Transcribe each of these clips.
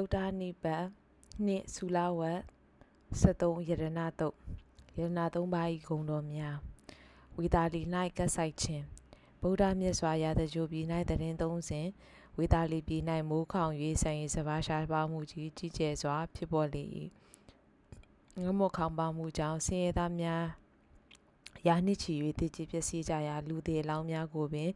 သုတ်တာနိပတ်နှင့်ဆူလာဝတ်73ယရဏတုတ်ယရဏသုံးပါးဤဂုံတော်များဝီတာလီ၌ကတ်ဆိုင်ခြင်းဗုဒ္ဓမြတ်စွာရာဇကြိုပြည်၌တရင်သုံးစဉ်ဝီတာလီပြည်၌မိုးခေါင်၍ဆိုင်စဘာရှာပါမှုကြီးကြီးကျယ်စွာဖြစ်ပေါ်လေ၏ငမခေါင်ပါမှုကြောင့်ဆင်းရဲသားများ ရာနှစ်ချီ၍တည်ကြည်ပျက်စီးကြရာလူသေးလောင်းများကိုပင်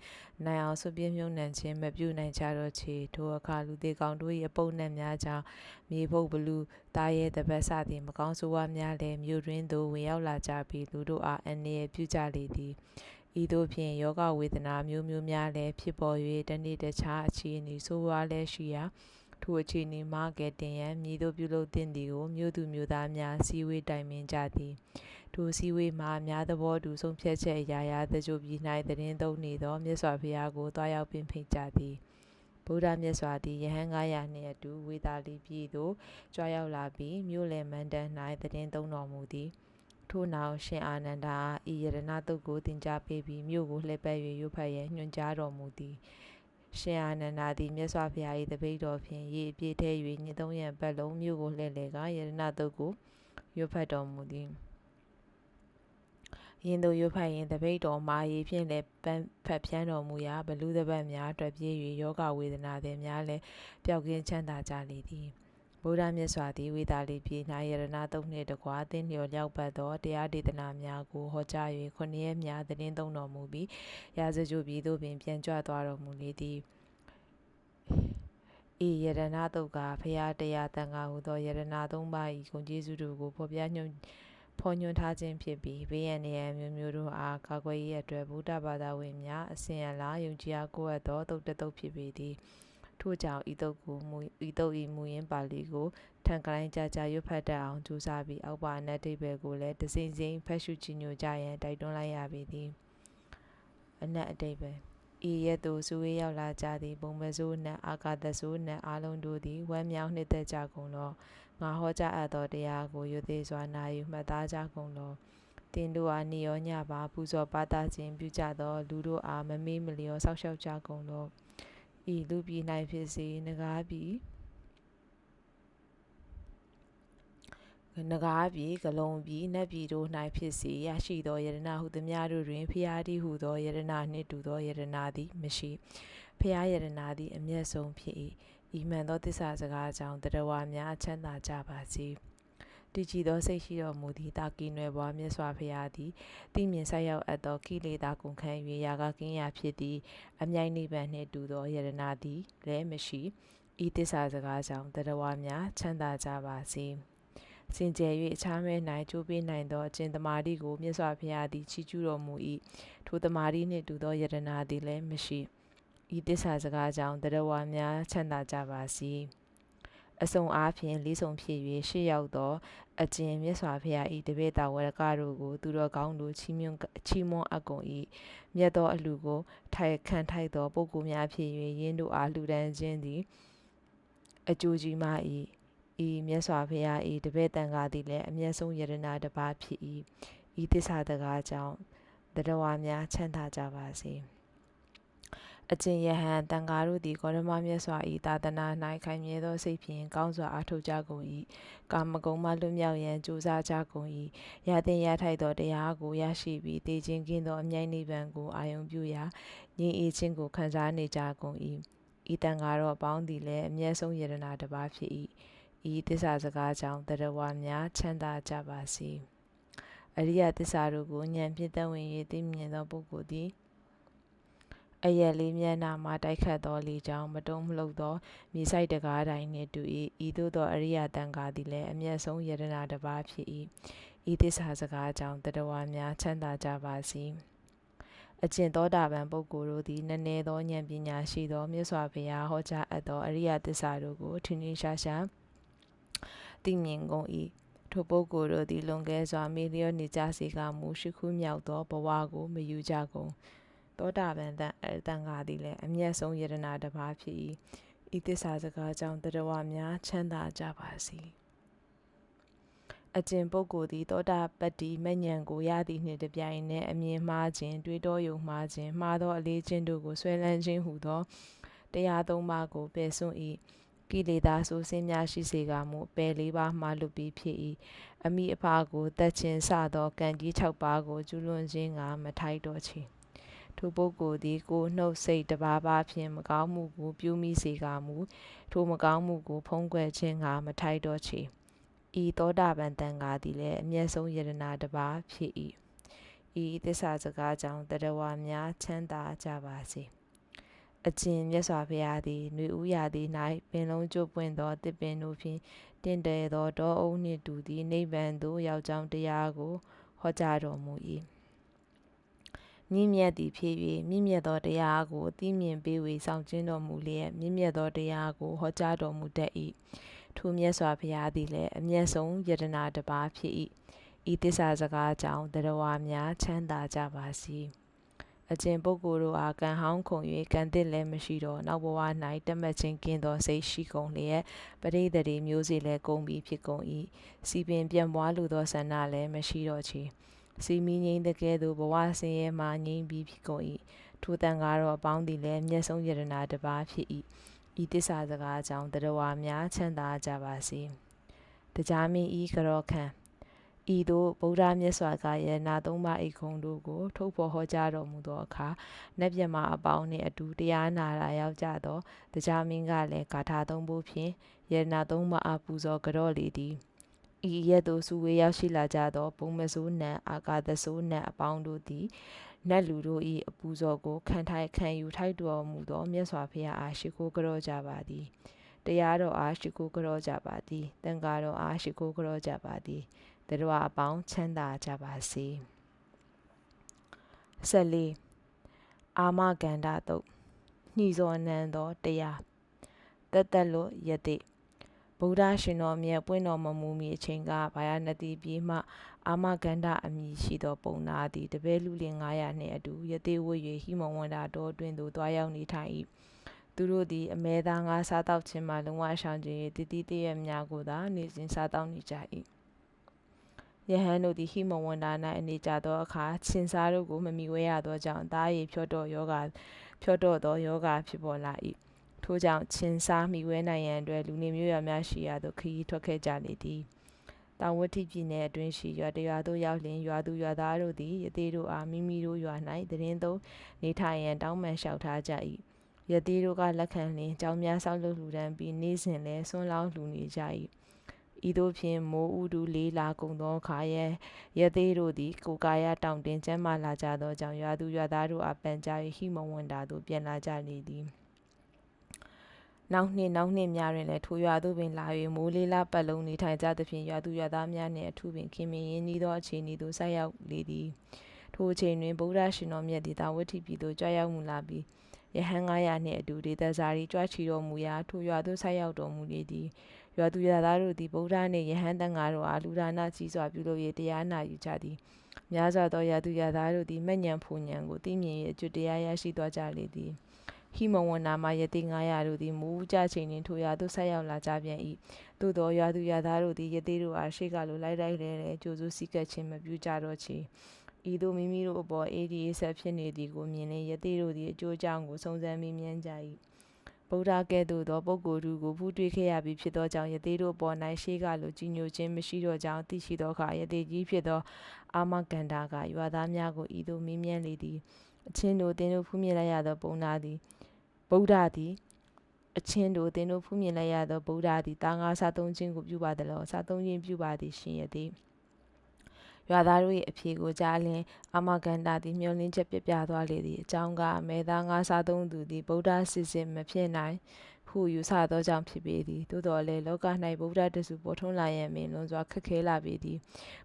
နိုင်အောင်ဆွပြင်းမြုံနှံခြင်းမပြုနိုင်ကြတော့ချေထိုအခါလူသေးကောင်တို့၏အပုပ်နှံများကြောင့်မြေဖုတ်ဘလူတားရဲတပတ်စသည့်မကောင်းဆိုးဝါးများလည်းမြို့တွင်သို့ဝင်ရောက်လာကြပြီးလူတို့အားအန္တရာယ်ပြုကြလေသည်ဤသို့ဖြင့်ယောဂဝေဒနာမျိုးမျိုးများလည်းဖြစ်ပေါ်၍တနေ့တခြားအခြေအနေဆိုးဝါးလည်းရှိရာထိုအခြေအနေမှာကဲတင်ရန်မြည်တို့ပြုလုပ်တင်သည်ကိုမြို့သူမြို့သားများစီဝေးတိုင်ပင်ကြသည် ထိုစည်းဝေးမှာအများသဘောတူဆုံးဖြတ်ချက်အရာရာသကြိုပြည်၌သတင်းသုံးနေသောမြတ်စွာဘုရားကိုတွားရောက်ပင်ဖိတ်ကြသည်ဗုဒ္ဓမြတ်စွာသည်ယဟန်900နှင့်အတူဝေသာလီပြည်သို့ကြွားရောက်လာပြီးမြို့လယ်မန္တန်၌သတင်းသုံးတော်မူသည်ထို့နောက်ရှင်အာနန္ဒာဤယရဏတုတ်ကိုတင် जा ပေးပြီးမြို့ကိုလှည့်ပတ်၍ရုပ်ဖတ်ရန်ညွှန်ကြားတော်မူသည်ရှင်အာနန္ဒာသည်မြတ်စွာဘုရား၏တပိတ်တော်ဖြင့်ရေအပြည့်ထဲ၍ညသုံးရန်ပတ်လုံးမြို့ကိုလှည့်လည်ကယရဏတုတ်ကိုရွတ်ဖတ်တော်မူသည် ရင်တို့ရွတ်ဖတ်ရင်တပိတ်တော်မာရီဖြင့်လည်းပန်းဖတ်ဖြန်းတော်မူရာဘလူးတပတ်များတွေ့ပြေး၍ယောဂဝေဒနာသည်များလည်းပျောက်ကင်းချမ်းသာကြလေသည်ဗုဒ္ဓမြတ်စွာသည်ဝေတာလီပြည်၌ယရဏတုတ်နှင့်တကွာသင်လျော်လျောက်ပတ်သောတရားဒေသနာများကိုဟောကြား၍ခုနှစ်ရက်များသတင်းသုံးတော်မူပြီးရာဇကြိုပြည်သို့ပင်ပြန်ကြွသွားတော်မူလေသည်ဤယရဏတုတ်ကဖရာတရားတန်ခါဟူသောယရဏသုံးပါး၏ဂုဏ်ကျေးဇူးတို့ကိုဖော်ပြညွှန် ဖော်ညွှန်းထားခြင်းဖြစ်ပြီးဘေးရန်နေရန်မျိုးမျိုးတို့အားကာကွယ်ရေးအတွက်ဗုဒ္ဓဘာသာဝင်များအစဉ်အလာယုံကြည်အားကိုးအပ်သောတုတ်တတုတ်ဖြစ်ပေသည်ထို့ကြောင့်ဤတုတ်ကိုမူဤတုတ်ဤမူရင်းပါဠိကိုထန်ကလိုင်းကြကြရွတ်ဖတ်တတ်အောင်ကြိုးစားပြီးအောက်ပါအနက်တိဘယ်ကိုလည်းတစိမ့်စိမ့်ဖတ်ရှုကြည်ညိုကြရန်တိုက်တွန်းလိုက်ရပေသည်အနက်အတိဘယ်ဤရက်သို့ဇူဝေးရောက်လာကြသည့်ဘုံမစိုးနှင့်အာကာသစိုးနှင့်အားလုံးတို့သည်ဝမ်းမြောက်နှစ်သက်ကြကုန်သော ငါဟောကြားအပ်သောတရားကိုယုသေးစွာနာယူမှတ်သားကြကုန်သောတင်တို့အားနေရောညပါပူဇော်ပါတာခြင်းပြုကြသော လူတို့အားမမေးမလျောဆောက်ရှောက်ကြကုန်သောဤလူပြည်၌ဖြစ်စေငကားပြည်နဂါးပြည်ကလုံပြည်နတ်ပြည်တို့၌ဖြစ်စေရရှိသောယရနာဟုသည်များတို့တွင်ဖျားတိဟုသောယရနာနှင့်တူသောယရနာသည်မရှိ ဖျားယရနာသည်အမျက်ဆုံးဖြစ်၏ဤမှန်သောသစ္စာစကားကြောင့်တရဝများချမ်းသာကြပါစေတည်ကြည်သောစိတ်ရှိတော်မူသည့်တာကီနွယ်ဘွားမြတ်စွာဘုရားသည်တိမြင်ဆက်ရောက်အပ်သောကိလေသာကုန်ခံ၍ရာဂကင်းရာဖြစ်သည့်အမြိုက်နိဗ္ဗာန်နှင့်တူသောယရနာသည်လည်းမရှိဤသစ္စာစကားကြောင့်တရဝများချမ်းသာကြပါစေ။စင်ကြယ်၍အခြားမဲ၌ကျိုးပေးနိုင်သောအကျင့်သမာဓိကိုမြတ်စွာဘုရားသည်ချီးကျူးတော်မူ၏ထိုသမာဓိနှင့်တူသောယတနာသည်လည်းမရှိ ဤတစ္ဆာစကားကြောင့်တရဝါများချမ်းသာကြပါစေအစုံအားဖြင့်လေးစုံဖြစ်၍ရှေ့ရောက်သောအကျင့်မြတ်စွာဘုရား၏တပည့်တော်ဝရကတို့ကိုသူတော်ကောင်းတို့ချီးမြှင့်ချီးမွမ်းအပ်ကုန်၏မြတ်သောအလှကိုထိုက်ခံထိုက်သောပုဂ္ဂိုလ်များဖြစ်၍ယင်းတို့အားလှူဒန်းခြင်းသည်အကျိုးကြီးမှ၏ဤမြတ်စွာဘုရားဤတပည့်တန်ခါသည်လည်းအမျက်ဆုံးယရနာတစ်ပါးဖြစ်၏ဤသစ္စာတကားကြောင့်တရဝါများချမ်းသာကြပါစေ အကျင့်ယဟန်တန်ဃာတို့သည်ဂေါရမမြတ်စွာဤသာသနာ၌ခိုင်မြဲသောစိတ်ဖြင့်ကောင်းစွာအားထုတ်ကြကုန်၏ကာမဂုဏ်မှလွတ်မြောက်ရန်ကြိုးစားကြကုန်၏ရသင်ရထိုက်သောတရားကိုရရှိပြီးတည်ခြင်းကင်းသောအမြိုက်နိဗ္ဗာန်ကိုအာရုံပြုရာငြိမ်းအေးခြင်းကိုခံစားနေကြကုန်၏ဤတန်ဃာတော်အပေါင်းသည်လည်းအမျက်ဆုံးယရနာတစ်ပါးဖြစ်၏ဤသစ္စာစကားကြောင့်တရဝများချမ်းသာကြပါစေအရိယသစ္စာတို့ကိုဉာဏ်ဖြင့်တဝင်၍သိမြင်သောပုဂ္ဂိုလ်သည် အယက်လေးမျက်နှာမှာတိုက်ခတ်သောလေကြောင့်မတုံးမလှုပ်သောမြေဆိုင်တကားတိုင်းနှင့်တူ၏ဤသို့သောအရိယတန်ခါသည်လည်းအမျက်ဆုံးယရနာတစ်ပါးဖြစ်၏ဤသစ္စာစကားကြောင့်တရဝများချမ်းသာကြပါစေအကျင့်သောတာပန်ပုဂ္ဂိုလ်တို့သည်နည်းနည်းသောဉာဏ်ပညာရှိသောမြတ်စွာဘုရားဟောကြားအပ်သောအရိယသစ္စာတို့ကိုထင်ထင်ရှားရှားသိမြင်ကုန်၏ထိုပုဂ္ဂိုလ်တို့သည်လွန်ကဲစွာမေလျောနေကြစေကမူရှိခုမြောက်သောဘဝကိုမယူကြကုန် သောတာပန်တန်အတန်ဃာသည်လည်းအမျက်ဆုံးယရနာတစ်ပါးဖြစ်၏ဤသစ္စာစကားကြောင့်တရဝများချမ်းသာကြပါစေအကျင့်ပုဂ္ဂိုလ်သည်သောတာပတ္တိမဉ္ဇဉ်ကိုရသည်နှင့်တပြိုင်နက်အမြင်မှားခြင်းတွေးတောယုံမှားခြင်းမှားသောအလေးချင်းတို့ကိုဆွဲလန်းခြင်းဟူသောတရားသုံးပါးကိုပယ်စွန့်၏ကိလေသာဆိုးစင်းများရှိစေကမူပယ်လေးပါးမှလွတ်ပြီးဖြစ်၏အမိအဖကိုတက်ချင်းစသောကံကြီး၆ပါးကိုကျူးလွန်ခြင်းကမထိုက်တော့ချေ ထိုပုဂ္ဂိုလ်သည်ကိုယ်နှုတ်စိတ်တပါးပါးဖြင့်မကောင်းမှုကိုပြုမိစေကမူထိုမကောင်းမှုကို ဖုံးကွယ်ခြင်းကမထိုက်တော့ချေဤသောတာပန်တန်ဃာသည်လည်းအမျက်ဆုံးယရနာတစ်ပါးဖြစ်၏ဤသစ္စာစကားကြောင့်တရဝများချမ်းသာကြပါစေအကျင့်မြတ်စွာဘုရားသည်ຫນွေဥရာသည်၌ပင်လုံးကျွပွင့်သောတစ်ပင်တို့ဖြင့်တင့်တယ်သောတောအုပ်နှင့်တူသည့်နိဗ္ဗာန်သို့ရောက်ကြောင်းတရားကိုဟောကြားတော်မူ၏ မြင့်မြတ်သည်ဖြစ်၍မြင့်မြတ်သောတရားကိုသိမြင်ပေးဝေဆောင်ကျင်းတော်မူလျက်မြင့်မြတ်သောတရားကိုဟောကြားတော်မူတတ်၏ထိုမြတ်စွာဘုရားသည်လည်းအမျက်ဆုံးယတနာတစ်ပါးဖြစ်၏ဤသစ္စာစကားကြောင့်တရားဝါများချမ်းသာကြပါစေအကျင့်ပုဂ္ဂိုလ်တို့အားကံဟောင်းခုံ၍ကံတစ်လည်းမရှိတော့နောက်ဘဝ၌တတ်မှတ်ခြင်းကင်းသောစိတ်ရှိကုန်လျက်ပရိသေတွေမျိုးစေလည်းကုန်ပြီးဖြစ်ကုန်၏စီပင်ပြန်ပွားလိုသောဆန္ဒလည်းမရှိတော့ချေ စီမီငိမ့်တကဲ့သို့ဘဝဆင်းရဲမှငြိမ့်ပြီးဖြစ်ကုန်၏ထိုတန်ကားတော့အပေါင်းသည်လည်းမျက်ဆုံးယရနာတစ်ပါးဖြစ်၏ဤတစ္ဆာစကားကြောင့်တရဝါများချမ်းသာကြပါစေတရားမင်းဤကရောခံဤသို့ဗုဒ္ဓမြတ်စွာကယနာသုံးပါးအိကုံတို့ကို ထုတ်ဖော်ဟောကြားတော်မူသောအခါနတ်မြမအပေါင်းနှင့်အတူတရားနာရာရောက်ကြသောတရားမင်းကလည်းဂါထာသုံးပုဖြင့်ယနာသုံးပါးအပူဇော်ကြော့လေသည် ဤရက်သို့စုဝေးရောက်ရှိလာကြသောဘုံမဆိုးနံအာကာသဆိုးနံအပေါင်းတို့သည်နတ်လူတို့၏အပူဇော်ကိုခံထိုက်ခံယူထိုက်တော်မူသောမြတ်စွာဘုရားအားရှိခိုးကြော့ကြပါသည်တရားတော်အားရှိခိုးကြော့ကြပါသည်တန်ဃာတော်အားရှိခိုးကြော့ကြပါသည်တရဝအပေါင်းချမ်းသာကြပါစေဆက်လေးအာမကန္ဓတုတ်နှီးစောနံသောတရားတသက်လို့ယတိ ဗုဒ္ဓရှင်တော်မြတ်ပွင့်တော်မမူမီအချိန်ကဘာယာနတိပြေးမှအာမကန္ဓအမည်ရှိသောပုံနာသည်တပည့်လူလင်900နှင့်အတူယတိဝွေ၍ဟိမဝန္တာတော်တွင်သို့တွားရောက်နေထိုင်၏သူတို့သည်အမဲသားငါစားတောက်ခြင်းမှလုံးဝရှောင်ခြင်း၍တတိတရများကိုသာနေစဉ်စားတောက်နေကြ၏ယဟန်တို့သည်ဟိမဝန္တာ၌အနေကြသောအခါချင်းစားတို့ကိုမမိဝဲရသောကြောင့်တားရည်ဖြော့တော့ယောဂဖြော့တော့သောယောဂဖြစ်ပေါ်လာ၏ ထို့ကြောင့်ချင်းစားမိဝဲနိုင်ရန်အတွက်လူနေမျိုးရွာများရှိရာသို့ခရီးထွက်ခဲ့ကြလေသည်တောင်ဝတိပြည်နယ်အတွင်းရှိရွာတရွာသို့ရောက်လျင်ရွာသူရွာသားတို့သည်ယသေးတို့အားမိမိတို့ရွာ၌တရင်သုံးနေထိုင်ရန်တောင်းပန်လျှောက်ထားကြ၏ယသေးတို့ကလက်ခံလျင်ကြောင်းများဆောက်လုပ်လှူဒန်းပြီးနေ့စဉ်လဲဆွန်းလောင်းလှူနေကြ၏ဤသို့ဖြင့်မိုးဥဒူလေးလာကုန်သောအခါရရသေးတို့သည်ကိုကာယတောင်တင်ကျမ်းမာလာကြသောကြောင့်ရွာသူရွာသားတို့အပန်ကြ၍ဟိမဝန္တာသို့ပြန်လာကြလေသည် နောက်နှစ်နောက်နှစ်များတွင်လည်းထိုရွာသို့ပင်လာ၍မိုးလေးလာပတ်လုံးနေထိုင်ကြသဖြင့်ရွာသူရွာသားများနှင့်အထူးပင်ခင်မင်ရင်းနှီးသောအခြေအနေသို့ဆက်ရောက်လေသည်ထိုအချိန်တွင်ဗုဒ္ဓရှင်တော်မြတ်သည်တာဝတိပြည်သို့ကြွရောက်မူလာပြီးယဟန်900နှင့်အတူဒေသစာရီကြွချီတော်မူရာထိုရွာသို့ဆက်ရောက်တော်မူလေသည်ရွာသူရွာသားတို့သည်ဗုဒ္ဓနှင့်ယဟန်တန်ဃာတို့အားလူဒါနကြီးစွာပြုလုပ်၍တရားနာယူကြသည်များစွာသောရွာသူရွာသားတို့သည်မညံဖူညံကိုသိမြင်၍အကျွတ်တရားရရှိသွားကြလေသည် ဟိမဝန္နာမယတိ900တို့သည်မူးကြချိန်တွင်ထိုရွာသို့ဆက်ရောက်လာကြပြန်၏သို့သောရွာသူရွာသားတို့သည်ယတိတို့အားရှေ့ကလိုလိုက်လိုက်လဲလဲကြိုးစိုးစည်းကပ်ခြင်းမပြုကြတော့ချေဤသို့မိမိတို့အပေါ် ADA ဆက်ဖြစ်နေသည်ကိုမြင်လျင်ယတိတို့သည်အကျိုးအကြောင်းကိုစုံစမ်းမေးမြန်းကြ၏ဗုဒ္ဓကဲ့သို့သောပုဂ္ဂိုလ်တို့ကိုဖူးတွေ့ခဲ့ရပြီးဖြစ်သောကြောင့်ယသေးတို့ပေါ်၌ရှေးကလိုကြီးညိုခြင်းမရှိတော့ကြောင်းသိရှိသောအခါယသေးကြီးဖြစ်သော အာမကန္တာကရွာသားများကိုဤသို့မေးမြန်းလေသည်အချင်းတို့တင်းတို့ဖူးမြင်လိုက်ရသောပုံနာသည် ဗုဒ္ဓသည်အချင်းတို့တင်းတို့ဖူးမြင်လိုက်ရသောဗုဒ္ဓသည်တာငါစားသုံးခြင်းကိုပြုပါသလောစားသုံးခြင်းပြုပါသည်ရှင်ယသည်ရွာသားတို့၏အဖြေကိုကြားလျင်အာမဂန္တာသည်မျောလင်းချက်ပြပြသွားလေသည်အကြောင်းကအမေသားငါစားသုံးသူသည်ဗုဒ္ဓစစ်စစ်မဖြစ်နိုင် ဟုယူဆသောကြောင့်ဖြစ်ပေသည်သို့တော်လည်းလောက၌ဗုဒ္ဓတစုပေါ်ထွန်းလာရန်မင်းလွန်စွာခက်ခဲလာပေသည်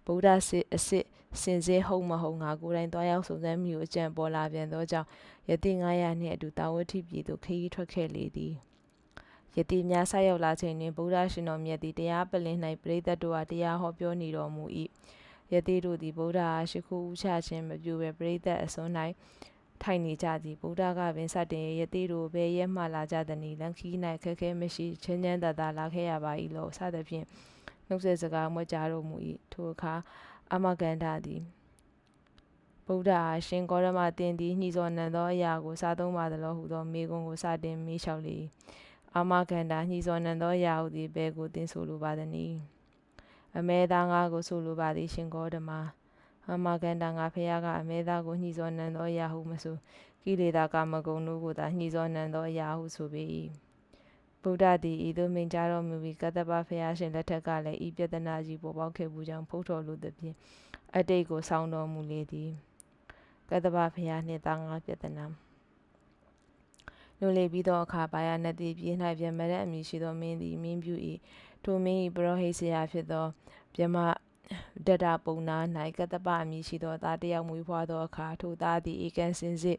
ဗုဒ္ဓစစ်အစစ်စင်စစ်ဟုတ်မဟုတ်ငါကိုယ်တိုင်သွားရောက်စုံစမ်းမိကိုအကြံပေါ်လာပြန်သောကြောင့်ယတိ900နှင့်အတူတာဝတိပြည်သို့ခရီးထွက်ခဲ့လေသည်ယတိများဆက်ရောက်လာချိန်တွင်ဗုဒ္ဓရှင်တော်မြတ်သည်တရားပလင်၌ပရိသတ်တို့အားတရားဟောပြောနေတော်မူ၏ယတိတို့သည်ဗုဒ္ဓအားရှိခိုးဥချခြင်းမပြုဘဲပရိသတ်အစွန်း၌ ထိုင်နေကြသည်ဗုဒ္ဓကပင်စတင်ယတိတို့ဘယ်ရဲမှလာကြသည်နီလန်ခီး၌ခက်ခဲမရှိချင်းချင်းတသာလာခဲ့ရပါ၏လို့စသဖြင့်နှုတ်ဆက်စကားမွေးကြတော်မူ၏ထိုအခါအမဂန္ဓာသည်ဗုဒ္ဓအားရှင်ကောရမတင်သည်ညှိစောနံသောအရာကိုစားသုံးပါသလိုဟုသောမိဂုံကိုစတင်မေးလျှောက်လေအာမခန္ဓာညှိစောနံသောရာဟုသည်ဘယ်ကိုတင်ဆိုလိုပါသနည်းအမဲသားငါကိုဆိုလိုပါသည်ရှင်ဂေါတမ အာမခန္ဓာငါဖះကအမဲသားကိုညှိစောနံသောရာဟုမဆိုကိလေသာကာမဂုဏ်တို့ကိုသာညှိစောနံသောရာဟုဆိုပေ၏ဗုဒ္ဓသည်ဤသို့မိန့်ကြားတော်မူပြီးကတ္တပဖះရှင်လက်ထက်ကလည်းဤပြဿနာကြီးပေါ်ပေါက်ခဲ့မှုကြောင့်ဖုတ်တော်လူသည်ဖြင့်အတိတ်ကိုဆောင်းတော်မူလေသည်ကတ္တပဖះနှင့်သားငါပြဿနာလွန်လေပြီးသောအခါဘာယာနတိပြေး၌ဗျမရက်အမည်ရှိသောမင်းသည်မင်းပြု၏ထိုမင်း၏ပရောဟိတ်ဆရာဖြစ်သောဗျမ ဒတပုံနာ၌ကတ္တပအမည်ရှိသောသားတစ်ယောက်မွေးဖွားသောအခါထိုသားသည်ဧကန်စင်စစ်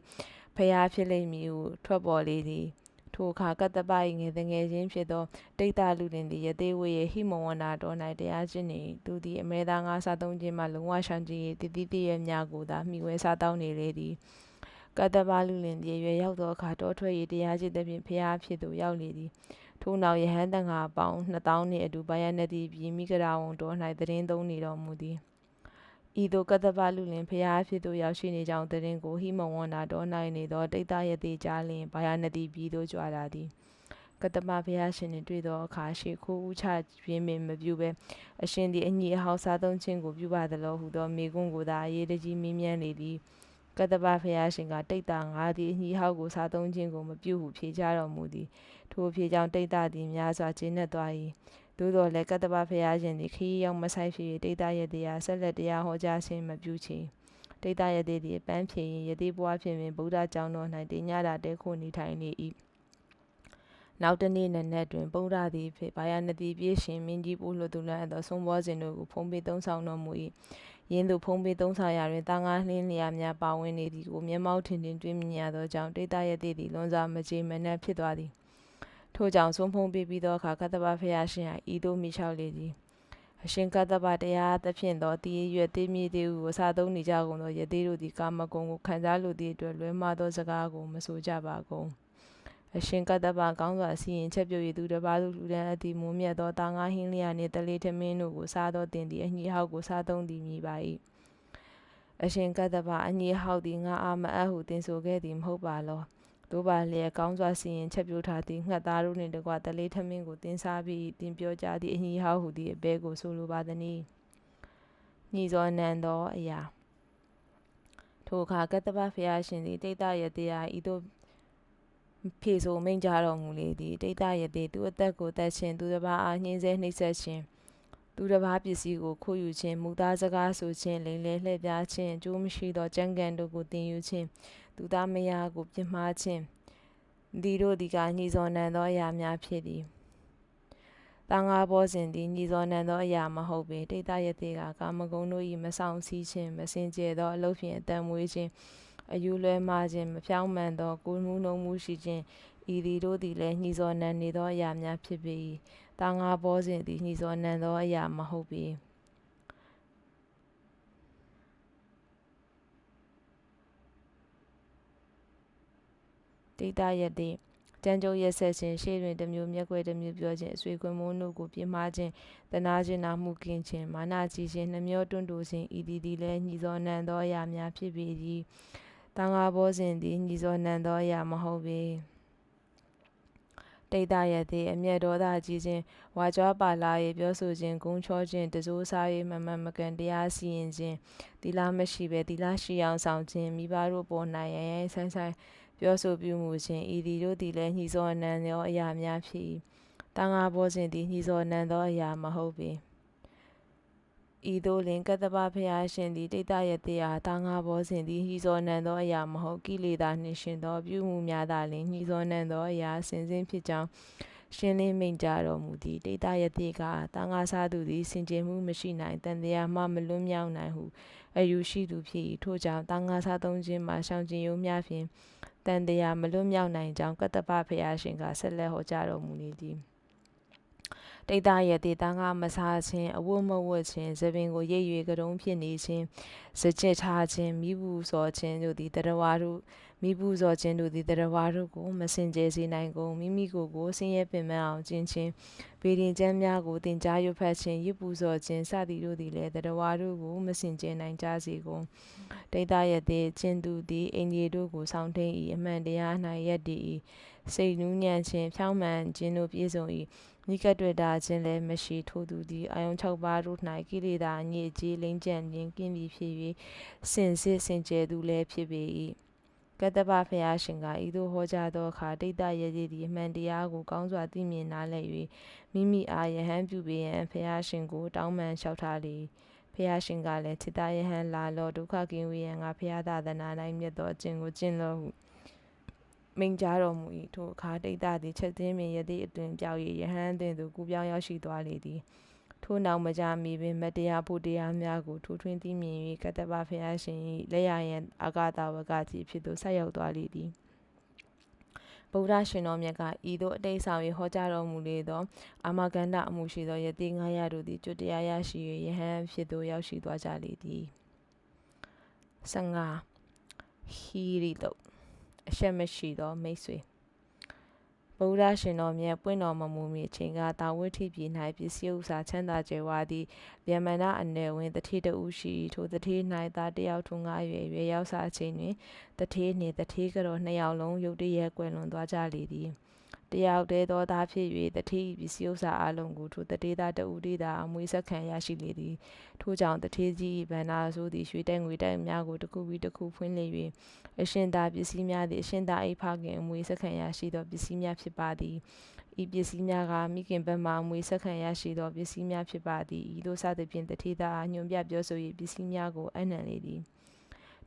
ဖျားဖြစ်လိမ့်မည်ဟုထွက်ပေါ်လေသည်ထိုအခါကတ္တပ၏ငယ်ငယ်ချင်းဖြစ်သောတိတ်တလူတွင်သည်ယသေးဝေဟိမဝန္နာတော်၌တရားကျင့်နေသူသည်အမေသားငါစားသုံးခြင်းမှလုံးဝရှောင်ကြည်တည်တည်တည်ရများကိုသာမိဝဲစားတောင်းနေလေသည်ကတ္တပလူလင်သည်ရွယ်ရောက်သောအခါတောထွက်၏တရားကျင့်သဖြင့်ဖျားဖြစ်သို့ရောက်လေသည် ထို့နောက်ယဟန်တန်ဃာပေါင်း2000နှင့်အတူဘာယနတိပြည်မိဂရာဝန်တော်၌တရင်သုံးနေတော်မူသည်ဤသို့ကတ္တပလူလင်ဖျားဖြစ်သို့ရောက်ရှိနေကြောင်းတရင်ကိုဟိမဝန္တာတော်၌နေသောတိတ်တရတိကြားလင်ဘာယနတိပြည်သို့ကြွလာသည်ကတ္တမဘုရားရှင်နှင့်တွေ့သောအခါရှေခိုးဥချပြင်းပင်မပြုဘဲအရှင်သည်အညီအဟောင်းစားသုံးခြင်းကိုပြုပါသလိုဟုသောမိကွန်းကိုသာအရေးတကြီးမင်းမြန်းလေသည် ကတ္တပဘုရားရှင်ကတိတ်တာငါသည်အညီဟောက်ကိုစားသုံးခြင်းကိုမပြုဟုဖြေကြတော်မူသည်ထိုဖြေကြောင့်တိတ်တာသည်များစွာကျဉ်းနှက်သွား၏သို့တော်လည်းကတ္တပဘုရားရှင်သည်ခရီးရောက်မဆိုင်ဖြစ်၍တိတ်တာရတရားဆက်လက်တရားဟောကြားခြင်းမပြုချေတိတ်တာရသည်သည်ပန်းဖြေရင်ယတိဘွားဖြင့်ပင်ဗုဒ္ဓကျောင်းတော်၌တင်ညတာတဲခိုနေထိုင်နေ၏နောက်တနေ့နနက်တွင်ပုဒ္ဓသည်ဖြင့်ဘာယာနတိပြေးရှင်မင်းကြီးပို့လွှတ်သူလန်းအသောဆုံးဘောစဉ်တို့ကိုဖုံးပေးသုံးဆောင်တော်မူ၏ ရင်းသူဖုံးပေးသုံးဆောင်ရာတွင်တာငါလှင်းလျာများပါဝင်နေသည်ကိုမျက်မှောက်ထင်ထင်တွေ့မြင်ရသောကြောင့်တိတ်တရသည်သည်လွန်စွာမကြေမနက်ဖြစ်သွားသည်ထို့ကြောင့်ဆုံးဖုံးပေးပြီးသောအခါကတ္တပဖရာရှင်ဟာဤသို့မိလျှောက်လေသည်အရှင်ကတ္တပတရားသဖြင့်သောတည်ရွယ်သေးမြည်သေးဟုအစာသုံးနေကြကုန်သောယသေးတို့သည်ကာမဂုဏ်ကိုခံစားလိုသည့်အတွက်လွဲမှားသောစကားကိုမဆိုကြပါကုန် အရှင်ကတ္တပကောင်းစွာစီရင်ချက်ပြု၍သူတစ်ပါးသူလူတန်းအသည်မွန်မြတ်သောတာငါဟင်းလျာနှင့်တလေးထမင်းတို့ကိုစားသောတင်သည်အညီဟောက်ကိုစားသုံးသည်မြည်ပါ၏အရှင်ကတ္တပအညီဟောက်သည်ငါအာမအပ်ဟုတင်ဆိုခဲ့သည်မဟုတ်ပါလောတို့ပါလျက်ကောင်းစွာစီရင်ချက်ပြုထားသည့်ငှက်သားတို့နှင့်တကွတလေးထမင်းကိုတင်စားပြီးတင်ပြောကြသည့်အညီဟောက်ဟုသည့်အဘဲကိုဆိုလိုပါသည်။ညီစောနံသောအရာထိုအခါကတ္တပဖျားရှင်သည်တိတ်တရတရားဤသို့ ဖြေဆိုမိန့်ကြတော်မူလေသည်တိတ်တရသည်သူအသက်ကိုတတ်ခြင်းသူတစ်ပါးအားညှင်းဆဲနှိပ်စက်ခြင်းသူတစ်ပါးပစ္စည်းကိုခိုးယူခြင်းမူသားစကားဆိုခြင်းလိမ်လည်လှည့်ပြားခြင်းအကျိုးမရှိသောကြံကံတို့ကိုတင်ယူခြင်းသူသားမယားကိုပြစ်မှားခြင်းဒီတို့ဒီကညှိစော်နံသောအရာများဖြစ်သည်တန်ဃာဘောဇင်သည်ညီစောနံသောအရာမဟုတ်ပေတိတ်တရသေးကကာမဂုဏ်တို့၏မဆောင်စည်းခြင်းမစင်ကြယ်သောအလုပ်ဖြင့်အတန်မွေးခြင်း အယူလွဲမှားခြင်းမဖြောင်းမှန်သောကိုယ်မှုနှုံမှုရှိခြင်းဤသည်တို့သည်လည်းညီစောနံနေသောအရာများဖြစ်ပေ၏တန်ဃာဘောဇင်သည်ညီစောနံသောအရာမဟုတ်ပေတိတရသည်တန်ကြုံရက်ဆက်ခြင်းရှေ့တွင်တစ်မျိုးမျက်ွယ်တစ်မျိုးပြောခြင်းအဆွေခွင့်မိုးတို့ကိုပြင်းမာခြင်းတနာခြင်းနာမှုကင်းခြင်းမာနကြီးခြင်းနှမျောတွန့်တိုခြင်းဤသည်သည်လည်းညီစောနံသောအရာများဖြစ်ပေသည် တန်ဃာဘောဇင်သည်ညီစောနံသောအရာမဟုတ်ပေတိတ်တရသည်အမျက်ဒေါသကြီးခြင်းဝါကြွားပါလာ၍ပြောဆိုခြင်းဂုံချောခြင်းတစိုးစား၍မမှန်မကန်တရားစီရင်ခြင်းသီလမရှိဘဲသီလရှိအောင်ဆောင်ခြင်းမိဘတို့ပေါ်၌ရရိုင်းဆိုင်ဆိုင်ပြောဆိုပြုမှုခြင်းဤသည်တို့သည်လည်းညှိစောအနံသောအရာများဖြစ်၏တန်ဃာဘောဇင်သည်ညှိစောအနံသောအရာမဟုတ်ပေ ဤသို့လင်ကတ္တပဖျားရှင်သည်တိတ်တရတေအားတာငါဘောစဉ်သည်ညှိစောနံသောအရာမဟုတ်ကိလေသာနှင့်ရှင်သောပြုမှုများသာလင်ညှိစောနံသောအရာစင်စင်ဖြစ်ကြောင်းရှင်းလင်းမိန့်ကြားတော်မူသည်တိတ်တရတေကတာငါစားသူသည်စင်ကြယ်မှုမရှိနိုင်တန်တရားမှမလွတ်မြောက်နိုင်ဟုအယူရှိသူဖြစ်၏ထို့ကြောင့်တာငါစားသုံးခြင်းမှာရှောင်ကျဉ်ရုံများဖြင့်တန်တရားမလွတ်မြောက်နိုင်ကြောင်းကတ္တပဖျားရှင်ကဆက်လက်ဟောကြားတော်မူနေသည် တိတ်သားရဲ့တေသားငါမစားခြင်းအဝတ်မဝတ်ခြင်းသပင်ကိုရိပ်၍ကတုံးဖြစ်နေခြင်းစကြစ်ထားခြင်းမိဘူးစော်ခြင်းတို့သည်တရဝါတို့မိဘူးစော်ခြင်းတို့သည်တရဝါတို့ကိုမစင်ကြယ်စေနိုင်ကုန်မိမိကိုယ်ကိုဆင်းရဲပင်ပန်းအောင်ကျင့်ခြင်းဗေဒင်ကျမ်းများကိုတင်ကြားရွတ်ဖတ်ခြင်းရစ်ပူစော်ခြင်းစသည်တို့သည်လည်းတရဝါတို့ကိုမစင်ကြယ်နိုင်ကြစေကုန်တိတ်သားရဲ့တေကျင့်သူသည်အင်ကြီးတို့ကိုဆောင်းထိန်၏အမှန်တရား၌ယက်တည်၏စိတ်နူးညံ့ခြင်းဖြောင်းမှန်ခြင်းတို့ပြည့်စုံ၏ နိကတွေ့တာခြင်းလည်းမရှိထိုသူသည်အာယုံ၆ပါးတို့၌ကိလေသာအညစ်အကြေးလိမ့်ကျန်ခြင်းကင်းပြီးဖြစ်၍စင်စစ်စင်ကြယ်သူလည်းဖြစ်ပေ၏ကတ္တပဖရာရှင်ကဤသို့ဟောကြားသောအခါတိတ်တရည်ရည်သည်အမှန်တရားကိုကောင်းစွာသိမြင်နားလည်၍မိမိအားယဟန်ပြုပေရန်ဖရာရှင်ကိုတောင်းပန်လျှောက်ထားလေဖရာရှင်ကလည်းจิตယဟန်လာလောဒုက္ခကင်းဝေးရန်ငါဖရာသာသနာ၌မြတ်သောအကျင့်ကိုကျင့်လောဟု မိန်ကြားတော်မူ၏ထိုအခါတိတ်တသည်ချက်သိင်းမြင်ရသည့်အတွင်ပြောက်၍ယဟန်တွင်သို့ကူပြောင်းရောက်ရှိသွားလေသည်ထို့နောက်မကြမီပင်မတရားဖို့တရားများကိုထိုးထွင်းသိမြင်၍ကတ္တပဖရာရှင်၏လက်ရရန်အာဂတာဝကကြီးဖြစ်သို့ဆက်ရောက်သွားလေသည်ဗုဒ္ဓရှင်တော်မြတ်ကဤသို့အတိတ်ဆောင်၍ဟောကြားတော်မူလေသောအာမဂန္ဓအမှုရှိသောယတိငါးရတို့သည်ကျွတ်တရားရရှိ၍ယဟန်ဖြစ်သို့ရောက်ရှိသွားကြလေသည်15ဟီရီတုတ် အရှက်မရှိသောမိတ်ဆွေဗုဒ္ဓရှင်တော်မြတ်ပွင့်တော်မမူမီအချိန်ကတာဝိထိပြည်၌ပစ္စည်းဥစ္စာချမ်းသာကြွယ်ဝသည့်ဗျမန္တအနေဝင်တထေးတဦးရှိထိုတထေး၌သားတယောက်ထုံငါရွယ်ရွယ်ရောက်စားချိန်တွင်တထေးနှင့်တထေးကတော့နှစ်ယောက်လုံးရုတ်တရက်ကွယ်လွန်သွားကြလေသည် တယောက်တည်းသောသားဖြစ်၍တတိပစ္စည်းဥစ္စာအလုံးကိုထိုတတေးသားတဦးတည်းသာအမွေဆက်ခံရရှိလေသည်ထို့ကြောင့်တထေးကြီးဗန္နာဆိုသည်ရွှေတက်ငွေတက်များကိုတစ်ခုပြီးတစ်ခုဖွင့်လှစ်၍အရှင်သာပစ္စည်းများသည်အရှင်သာအိဖခင်အမွေဆက်ခံရရှိသောပစ္စည်းများဖြစ်ပါသည်ဤပစ္စည်းများကမိခင်ဘက်မှအမွေဆက်ခံရရှိသောပစ္စည်းများဖြစ်ပါသည်ဤသို့စသဖြင့်တထေးသားညွန်ပြပြောဆို၍ပစ္စည်းများကိုအနှံလေသည်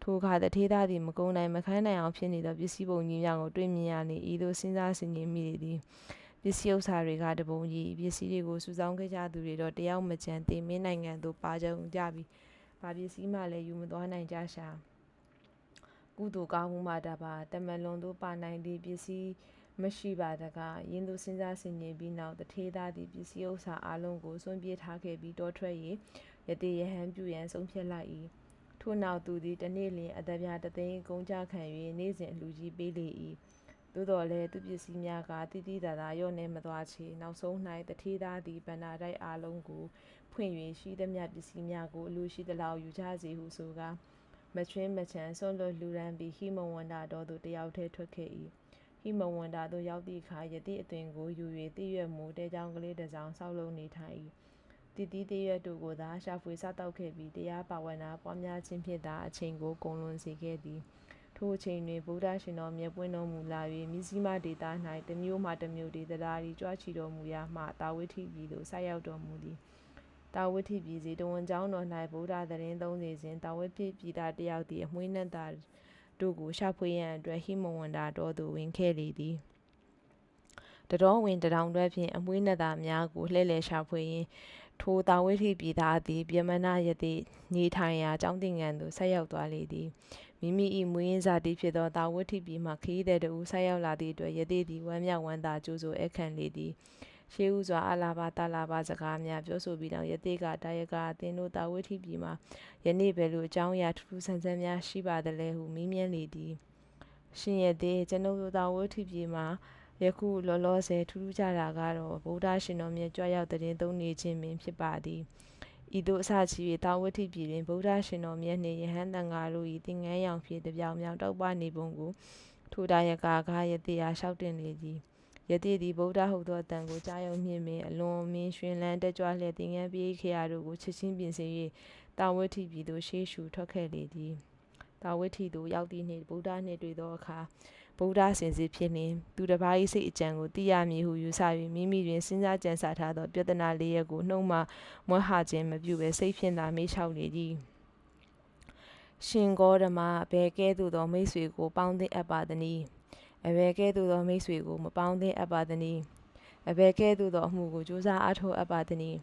ထိုအခါတထေးသားသည်မကုန်းနိုင်မခန်းနိုင်အောင်ဖြစ်နေသောပစ္စည်းပုံကြီးများကိုတွေ့မြင်ရလေဤသို့စဉ်းစားဆင်ခြင်မိလေသည်ပစ္စည်းဥစ္စာတွေကတပုံကြီးပစ္စည်းတွေကိုစုဆောင်းခဲ့ကြသူတွေတော့တယောက်မကျန်တင်မင်းနိုင်ငံသို့ပါကြုံကြပြီးဘာပစ္စည်းမှလည်းယူမသွားနိုင်ကြရှာကုသိုလ်ကောင်းမှုမှတပါတမလွန်သို့ပါနိုင်သည့်ပစ္စည်းမရှိပါတကားယင်းသို့စဉ်းစားဆင်ခြင်ပြီးနောက်တထေးသားသည်ပစ္စည်းဥစ္စာအလုံးကိုစွန့်ပြေးထားခဲ့ပြီးတောထွက်၍ယတိယဟန်ပြုရန်ဆုံးဖြတ်လိုက်၏ ထို့နောက်သူသည်တနေ့လျင်အတပြားတသိန်းကုန်းကြခံ၍နေ့စဉ်အလူကြီးပေးလေ၏သို့တော်လည်းသူပစ္စည်းများကတိတိတသာရော့နေမသွားချေနောက်ဆုံး၌တထေးသားသည်ဗန္နာတိုက်အားလုံးကိုဖွင့်၍ရှိသမျှပစ္စည်းများကိုအလူရှိသလောက်ယူကြစေဟုဆိုကားမချွင်းမချမ်းဆွန့်လွတ်လူရန်ပြီးဟိမဝန္တာတော်သို့တယောက်တည်းထွက်ခဲ့၏ဟိမဝန္တာသို့ရောက်သည့်အခါယတိအသွင်ကိုယူ၍တည့်ရွက်မူတဲကြောင်ကလေးတစ်စောင်ဆောက်လုပ်နေထိုင်၏ တည်တည်တရွက်တို့ကိုသာရှာဖွေစားတောက်ခဲ့ပြီးတရားပါဝနာပွားများခြင်းဖြင့်သာအချိန်ကိုကုန်လွန်စေခဲ့သည်ထိုအချိန်တွင်ဗုဒ္ဓရှင်တော်မြတ်ပွင့်တော်မူလာ၍မြစည်းမဒေတာ၌တမျိုးမှတမျိုးဒေသရာရီကြွားချီတော်မူရာမှတာဝိထိပြည်သို့ဆက်ရောက်တော်မူသည်တာဝိထိပြည်စီတဝန်ကျောင်းတော်၌ဗုဒ္ဓသတင်းသုံးနေစဉ်တာဝိထိပြည်သားတယောက်သည်အမွှေးနှံ့သာတို့ကိုရှာဖွေရန်အတွက်ဟိမဝန္တာတော်သို့ဝင်ခဲ့လေသည်တတော်ဝင်တထောင်တွဲဖြင့်အမွှေးနှံ့သာများကိုလှည့်လည်ရှာဖွေရင်း ထိုတာဝိထိပြည်သားသည်ပြမနာယတိနေထိုင်ရာကျောင်းတင်ငန်းသို့ဆက်ရောက်သွားလေသည်မိမိ၏မွေးရင်းစာတိဖြစ်သောတာဝိထိပြည်မှခရီးသည်တို့ဆက်ရောက်လာသည့်အတွက်ယတိသည်ဝမ်းမြောက်ဝမ်းသာကြိုးဆိုအခမ်းလေသည်ရှေးဥစွာအလာဘာတာလာဘာစကားများပြောဆိုပြီးတော့ယတိကတာယကအသင်တို့တာဝိထိပြည်မှာယနေ့ဘယ်လိုအကြောင်းအရာထူးထူးဆန်းဆန်းများရှိပါသလဲဟုမေးမြန်းလေသည်ရှင်ယတိကျွန်ုပ်တို့တာဝိထိပြည်မှာ ယခုလောလောဆယ်ထူးထူးခြားတာကတော့ဗုဒ္ဓရှင်တော်မြတ်ကြွရောက်တဲ့သုံးနေခြင်းပင်ဖြစ်ပါသည်ဤသို့အစချီ၍တာဝတိပြည်တွင်ဗုဒ္ဓရှင်တော်မြတ်နှင့်ယဟန်တန်ဃာတို့၏သင်္ကန်းရောင်ဖြင့်တပြောင်မြောင်တောက်ပနေပုံကိုထိုတာယကာကားယတိအားလျှောက်တင်လေသည်ယတိသည်ဗုဒ္ဓဟုတ်သောအတန်ကိုကြားယုံမြင့်ပင်အလွန်မင်းရွှင်လန်းတက်ကြွလျက်သင်္ကန်းပြေးခရာတို့ကိုချစ်ချင်းပြင်ဆင်၍တာဝတိပြည်သို့ရှေးရှုထွက်ခဲ့လေသည်တာဝတိသို့ရောက်သည့်နှင့်ဗုဒ္ဓနှင့်တွေ့သောအခါ ဗုဒ္ဓစင်စစ်ဖြစ်လျင်သူတစ်ပါး၏စိတ်အကြံကိုသိရမည်ဟုယူဆ၍မိမိတွင်စဉ်းစားကြံစထားသောပြဿနာလေးရပ်ကိုနှုတ်မှမွဲဟာခြင်းမပြုဘဲစိတ်ဖြင့်သာမေးလျှောက်လေသည်ရှင်ဂေါဓမအဘယ်ကဲ့သို့သောမိတ်ဆွေကို ပေါင်းသင့်အပ်ပါသနည်းအဘယ်ကဲ့သို့သောမိတ်ဆွေကိုမပေါင်းသင့်အပ်ပါသနည်းအဘယ်ကဲ့သို့သောအမှုကိုကြိုးစားအားထုတ်အပ်ပါသနည်း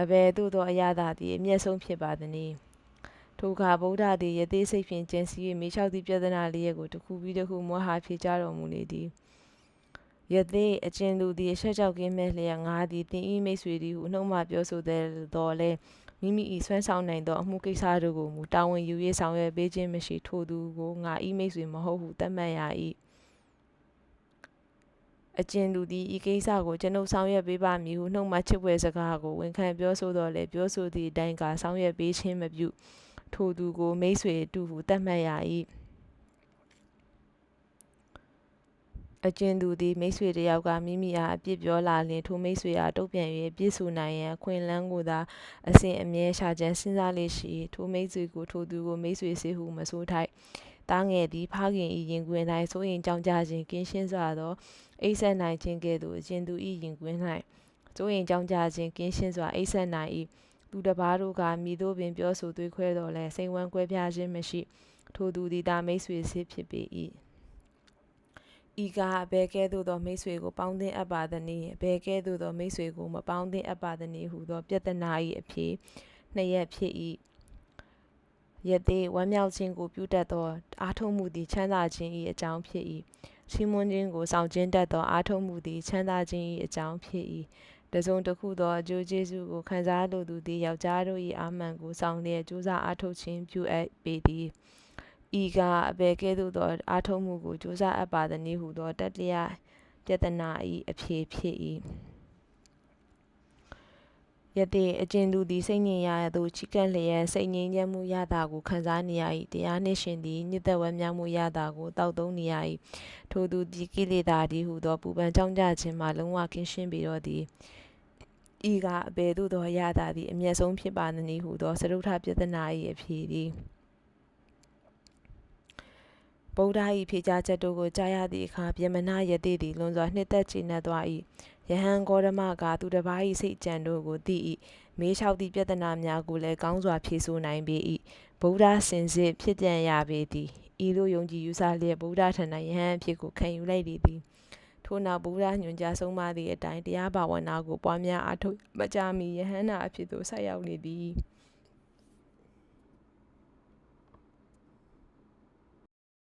အဘယ်သို့သောအရာသာသည်အမျက်ဆုံးဖြစ်ပါသနည်း ထိုအခါဗုဒ္ဓသည်ယသိစိတ်ဖြင့်ကျင့်စီ၍မိလျှောက်သည့်ပြဿနာလေးကိုတစ်ခုပြီးတစ်ခုမောဟဖြေကြတော်မူလေသည်ယသိအကျဉ်သူသည်အဆက်ကြောက်ကင်းမဲ့လျက်ငါသည်တင်ဤမိတ်ဆွေသည်ဟုနှုတ်မှပြောဆိုတဲ့တော်လဲမိမိ၏ဆွမ်းဆောင်နိုင်သောအမှုကိစ္စတို့ကိုမူတာဝန်ယူ၍ဆောင်ရွက်ပေးခြင်းမရှိထိုသူကိုငါဤမိတ်ဆွေမဟုတ်ဟုသတ်မှတ်ရ၏အကျဉ်သူသည်ဤကိစ္စကိုကျွန်ုပ်ဆောင်ရွက်ပေးပါမည်ဟုနှုတ်မှချစ်ပွဲစကားကိုဝန်ခံပြောဆိုတော်လဲပြောဆိုသည့်အတိုင်းကဆောင်ရွက်ပေးခြင်းမပြု ထိုသူကိုမိတ်ဆွေတူဟုသတ်မှတ်ရ၏အကျဉ်သူသည်မိတ်ဆွေတစ်ယောက်ကမိမိအားအပြစ်ပြောလာလျှင်ထိုမိတ်ဆွေအားတုံ့ပြန်၍ပြစ်ဆိုနိုင်ရန်အခွင့်အလမ်းကိုသာအစဉ်အမြဲရှာကြံစဉ်းစားလေ့ရှိ၏ထိုမိတ်ဆွေကိုထိုသူကိုမိတ်ဆွေစေဟုမဆိုထိုက်သားငယ်သည်ဖခင်၏ရင်ခွင်၌စိုးရင်ကြောင့်ကြခြင်းကင်းရှင်းစွာသောအိပ်ဆက်နိုင်ခြင်းကဲ့သို့အကျဉ်သူ၏ရင်ခွင်၌စိုးရင်ကြောင့်ကြခြင်းကင်းရှင်းစွာအိပ်ဆက်နိုင်၏ သူတစ်ပါးတို့ကမိတို့ပင်ပြောဆိုသွေးခွဲတော်လဲစိန်ဝမ်းကွဲပြားခြင်းမရှိ ထိုသူသည်သာမိတ်ဆွေစစ်ဖြစ်ပေ၏ဤကအဘယ်ကဲ့သို့သောမိတ်ဆွေကိုပေါင်းသင်းအပ်ပါသနည်းအဘယ်ကဲ့သို့သောမိတ်ဆွေကိုမပေါင်းသင်းအပ်ပါသနည်းဟုသောပြဿနာ၏အဖြေနှစ်ရက်ဖြစ်၏ယသိဝမ်းမြောက်ခြင်းကိုပြုတတ်သောအားထုတ်မှုသည်ချမ်းသာခြင်း၏အကြောင်းဖြစ်၏ချီးမွမ်းခြင်းကိုဆောင်ကျဉ်တတ်သောအားထုတ်မှုသည်ချမ်းသာခြင်း၏အကြောင်းဖြစ်၏ တစုံတစ်ခုသောအကျိုးကျေးဇူးကိုခံစားလိုသူသည်ယောက်ျားတို့၏အာမှန်ကိုဆောင်လျက်ကြိုးစားအားထုတ်ခြင်းပြုအပ်ပေသည်ဤကအဘယ်ကဲ့သို့သောအားထုတ်မှုကိုကြိုးစားအပ်ပါသနည်းဟုသောတတိယပြဿနာ၏အဖြေဖြစ်၏ ယသိအကျဉ်သူသည်စိတ်ငြိမ်ရာသို့ချီကပ်လျက်စိတ်ငြိမ်ချမ်းမှုရတာကိုခံစားနေရ၏တရားနှင့်ရှင်သည်ညစ်သက်ဝမ်းမြောက်မှုရတာကိုတောက်သုံးနေရ၏ထိုသူသည်ကိလေသာသည်ဟုသောပူပန်ကြောင့်ကြခြင်းမှလုံးဝကင်းရှင်းပေတော့သည်ဤကအဘယ်သို့သောရတာသည်အမျက်ဆုံးဖြစ်ပါသနည်းဟုသောစရုထပြဿနာ၏အဖြေသည်ဗုဒ္ဓ၏ဖြေကြားချက်တို့ကိုကြားရသည့်အခါဗျမနယတိသည်လွန်စွာနှစ်သက်ချေနှက်သွား၏ ယဟန်ဂေါရမကသူတစ်ပါး၏စိတ်ကြံတို့ကိုသိ၏မေးလျှောက်သည့်ပြဿနာများကိုလည်းကောင်းစွာဖြေဆိုနိုင်ပေ၏ဗုဒ္ဓစင်စစ်ဖြစ်ပြန်ရပေသည်ဤသို့ယုံကြည်ယူဆလျက်ဗုဒ္ဓထံ၌ယဟန်အဖြစ်ကိုခံယူလိုက်လေသည်ထို့နောက်ဗုဒ္ဓညွှန်ကြားဆုံးမသည့်အတိုင်းတရားဘာဝနာကိုပွားများအားထုတ်မကြမီယဟန်နာအဖြစ်သို့ဆက်ရောက်လေသည်